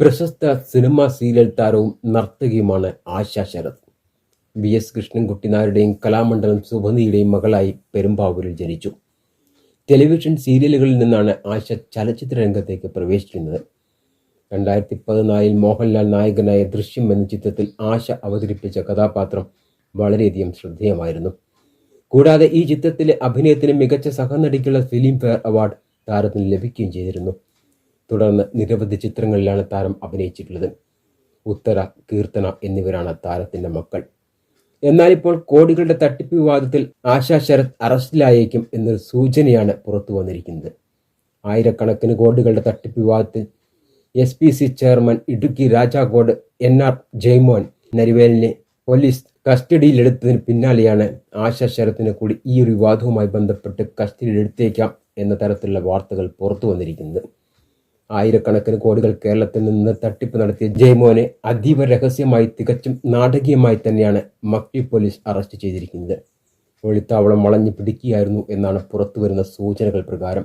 പ്രശസ്ത cinema serial താരവും നർത്തകിയുമാണ് ആശ ശരത്. വി എസ് കൃഷ്ണൻകുട്ടി നായരുടെയും കലാമണ്ഡലം സുഭനിയുടെയും മകളായി പെരുമ്പാവൂരിൽ ജനിച്ചു. ടെലിവിഷൻ സീരിയലുകളിൽ നിന്നാണ് ആശ ചലച്ചിത്ര രംഗത്തേക്ക് പ്രവേശിക്കുന്നത് രണ്ടായിരത്തി പതിനാലിൽ മോഹൻലാൽ നായകനായ ദൃശ്യം എന്ന ചിത്രത്തിൽ ആശ അവതരിപ്പിച്ച കഥാപാത്രം വളരെയധികം ശ്രദ്ധേയമായിരുന്നു. കൂടാതെ ഈ ചിത്രത്തിലെ അഭിനയത്തിന് മികച്ച സഹനടിക്കുള്ള ഫിലിം ഫെയർ അവാർഡ് താരത്തിന് ലഭിക്കുകയും ചെയ്തിരുന്നു. തുടർന്ന് നിരവധി ചിത്രങ്ങളിലാണ് താരം അഭിനയിച്ചിട്ടുള്ളത്. ഉത്തര കീർത്തന എന്നിവരാണ് താരത്തിന്റെ മക്കൾ. എന്നാൽ ഇപ്പോൾ കോടികളുടെ തട്ടിപ്പ് വിവാദത്തിൽ ആശാ ശരത് അറസ്റ്റിലായേക്കും എന്നൊരു സൂചനയാണ് പുറത്തു വന്നിരിക്കുന്നത്. ആയിരക്കണക്കിന് കോടികളുടെ തട്ടിപ്പ് വിവാദത്തിൽ S P C chairman Idukki Rajakod N R Jaimon നരിവേലിനെ police കസ്റ്റഡിയിലെടുത്തതിന് പിന്നാലെയാണ് ആശാ ശരത്തിനെ കൂടി ഈ ഒരു വിവാദവുമായി ബന്ധപ്പെട്ട് കസ്റ്റഡിയിലെടുത്തേക്കാം എന്ന തരത്തിലുള്ള വാർത്തകൾ പുറത്തു വന്നിരിക്കുന്നത്. ആയിരക്കണക്കിന് കോടികൾ കേരളത്തിൽ നിന്ന് തട്ടിപ്പ് നടത്തിയ ജയ്മോനെ അതീവ രഹസ്യമായി തികച്ചും നാടകീയമായി തന്നെയാണ് മക്ടി പോലീസ് അറസ്റ്റ് ചെയ്തിരിക്കുന്നത്. ഒളിത്താവളം വളഞ്ഞു പിടിക്കുകയായിരുന്നു എന്നാണ് പുറത്തുവരുന്ന സൂചനകൾ പ്രകാരം.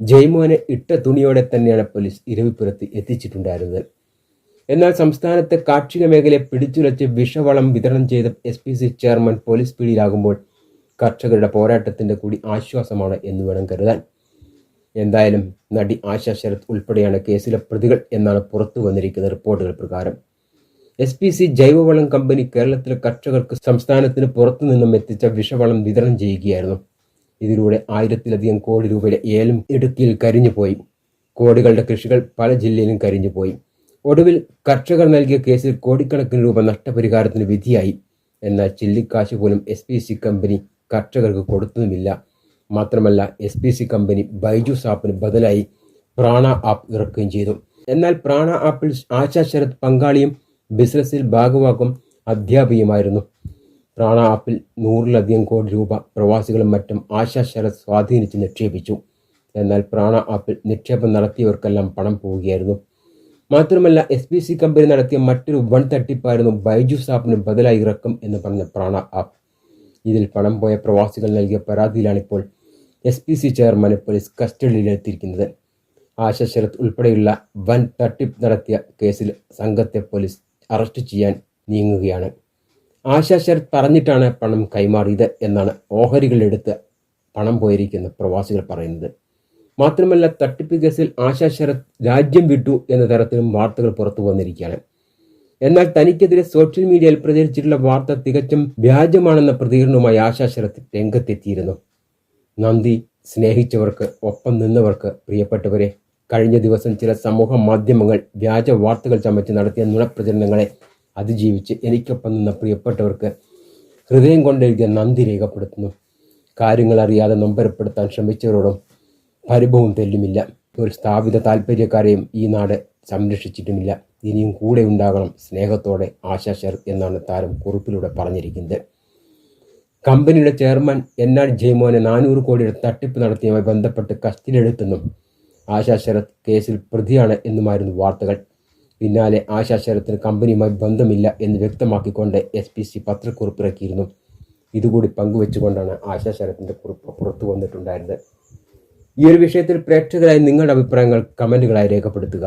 ജയ്മോനെ ഇട്ട തുണിയോടെ തന്നെയാണ് പോലീസ് ഇരവിപ്പുരത്ത് എത്തിച്ചിട്ടുണ്ടായിരുന്നത്. എന്നാൽ സംസ്ഥാനത്തെ കാർഷിക മേഖലയെ പിടിച്ചുലച്ച് വിഷവളം വിതരണം ചെയ്ത S P C chairman police പിടിയിലാകുമ്പോൾ കർഷകരുടെ പോരാട്ടത്തിന്റെ കൂടി ആശ്വാസമാണ് എന്ന് വേണം കരുതാൻ. എന്തായാലും നടി ആശ ശരത് ഉൾപ്പെടെയാണ് കേസിലെ പ്രതികൾ എന്നാണ് പുറത്തു വന്നിരിക്കുന്ന റിപ്പോർട്ടുകൾ പ്രകാരം. എസ് പി സി ജൈവവളം കമ്പനി കേരളത്തിലെ കർഷകർക്ക് സംസ്ഥാനത്തിന് പുറത്തു നിന്നും എത്തിച്ച വിഷവളം വിതരണം ചെയ്യുകയായിരുന്നു. ഇതിലൂടെ ആയിരത്തിലധികം കോടി രൂപയുടെ ഏലം ഇടുക്കിയിൽ കരിഞ്ഞുപോയി. കോടികളുടെ കൃഷികൾ പല ജില്ലയിലും കരിഞ്ഞുപോയി. ഒടുവിൽ കർഷകർ നൽകിയ കേസിൽ കോടിക്കണക്കിന് രൂപ നഷ്ടപരിഹാരത്തിന് വിധിയായി. എന്നാൽ ചില്ലിക്കാശ് പോലും എസ് കമ്പനി കർഷകർക്ക് കൊടുത്തതുമില്ല. മാത്രമല്ല S P C company Byju's ആപ്പിന് ബദലായി പ്രാണ ആപ്പ് ഇറക്കുകയും ചെയ്തു. എന്നാൽ പ്രാണ ആപ്പിൽ ആശാ ശരത് പങ്കാളിയും ബിസിനസ്സിൽ ഭാഗവാക്കും അധ്യാപികയുമായിരുന്നു പ്രാണ ആപ്പിൽ നൂറിലധികം കോടി രൂപ പ്രവാസികളും മറ്റും ആശാ ശരത് സ്വാധീനിച്ച് നിക്ഷേപിച്ചു. എന്നാൽ പ്രാണ ആപ്പിൽ നിക്ഷേപം നടത്തിയവർക്കെല്ലാം പണം പോവുകയായിരുന്നു. മാത്രമല്ല എസ് പി സി കമ്പനി നടത്തിയ മറ്റൊരു വൺ തട്ടിപ്പായിരുന്നു ബൈജൂസ് ആപ്പിന് ബദലായി ഇറക്കും എന്ന് പറഞ്ഞ പ്രാണ ആപ്പ് ഇതിൽ പണം പോയ പ്രവാസികൾ നൽകിയ പരാതിയിലാണിപ്പോൾ എസ് പി സി ചെയർമാനെ പോലീസ് കസ്റ്റഡിയിലെത്തിയിരിക്കുന്നത് ആശ ശരത് ഉൾപ്പെടെയുള്ള വൻ തട്ടിപ്പ് നടത്തിയ കേസിൽ സംഘത്തെ പോലീസ് അറസ്റ്റ് ചെയ്യാൻ നീങ്ങുകയാണ്. ആശ ശരത് പറഞ്ഞിട്ടാണ് പണം കൈമാറിയത് എന്നാണ് ഓഹരികളെടുത്ത് പണം പോയിരിക്കുന്ന പ്രവാസികൾ പറയുന്നത്. മാത്രമല്ല തട്ടിപ്പ് കേസിൽ ആശാ ശരത് രാജ്യം വിട്ടു എന്ന തരത്തിലും വാർത്തകൾ പുറത്തു വന്നിരിക്കുകയാണ്. എന്നാൽ തനിക്കെതിരെ സോഷ്യൽ മീഡിയയിൽ പ്രചരിച്ചിട്ടുള്ള വാർത്ത തികച്ചും വ്യാജമാണെന്ന പ്രതികരണവുമായി ആശാ ശരത് രംഗത്തെത്തിയിരുന്നു. നന്ദി. സ്നേഹിച്ചവർക്ക് ഒപ്പം നിന്നവർക്ക് പ്രിയപ്പെട്ടവരെ കഴിഞ്ഞ ദിവസം ചില സമൂഹ മാധ്യമങ്ങൾ വ്യാജ വാർത്തകൾ ചമച്ച് നടത്തിയ നുണപ്രചരണങ്ങളെ അതിജീവിച്ച് എനിക്കൊപ്പം നിന്ന പ്രിയപ്പെട്ടവർക്ക് ഹൃദയം കൊണ്ടെഴുതിയ നന്ദി രേഖപ്പെടുത്തുന്നു. കാര്യങ്ങൾ അറിയാതെ നൊമ്പരപ്പെടുത്താൻ ശ്രമിച്ചവരോടും പരിഭവം തെല്ലുമില്ല. ഒരു സ്ഥാപിത താല്പര്യക്കാരെയും ഈ നാട് സംരക്ഷിച്ചിട്ടുമില്ല. ഇനിയും കൂടെ ഉണ്ടാകണം സ്നേഹത്തോടെ ആശാ ശരത് എന്നാണ് താരം കുറിപ്പിലൂടെ പറഞ്ഞിരിക്കുന്നത്. കമ്പനിയുടെ ചെയർമാൻ എൻ ആർ ജയ്മോനെ നാനൂറ് കോടിയുടെ തട്ടിപ്പ് നടത്തിയതുമായി ബന്ധപ്പെട്ട് കസ്റ്റഡിയിലെടുത്തെന്നും ആശാ ശരത് കേസിൽ പ്രതിയാണ് എന്നുമായിരുന്നു വാർത്തകൾ. പിന്നാലെ ആശാ ശരത്തിന് കമ്പനിയുമായി ബന്ധമില്ല എന്ന് വ്യക്തമാക്കിക്കൊണ്ട് എസ് പി സി പത്രക്കുറിപ്പിറക്കിയിരുന്നു. ഇതുകൂടി പങ്കുവെച്ചുകൊണ്ടാണ് ആശാ ശരത്തിന്റെ കുറിപ്പ് പുറത്തു വന്നിട്ടുണ്ടായിരുന്നത്. ഈ ഒരു വിഷയത്തിൽ പ്രേക്ഷകരായി നിങ്ങളുടെ അഭിപ്രായങ്ങൾ കമന്റുകളായി രേഖപ്പെടുത്തുക.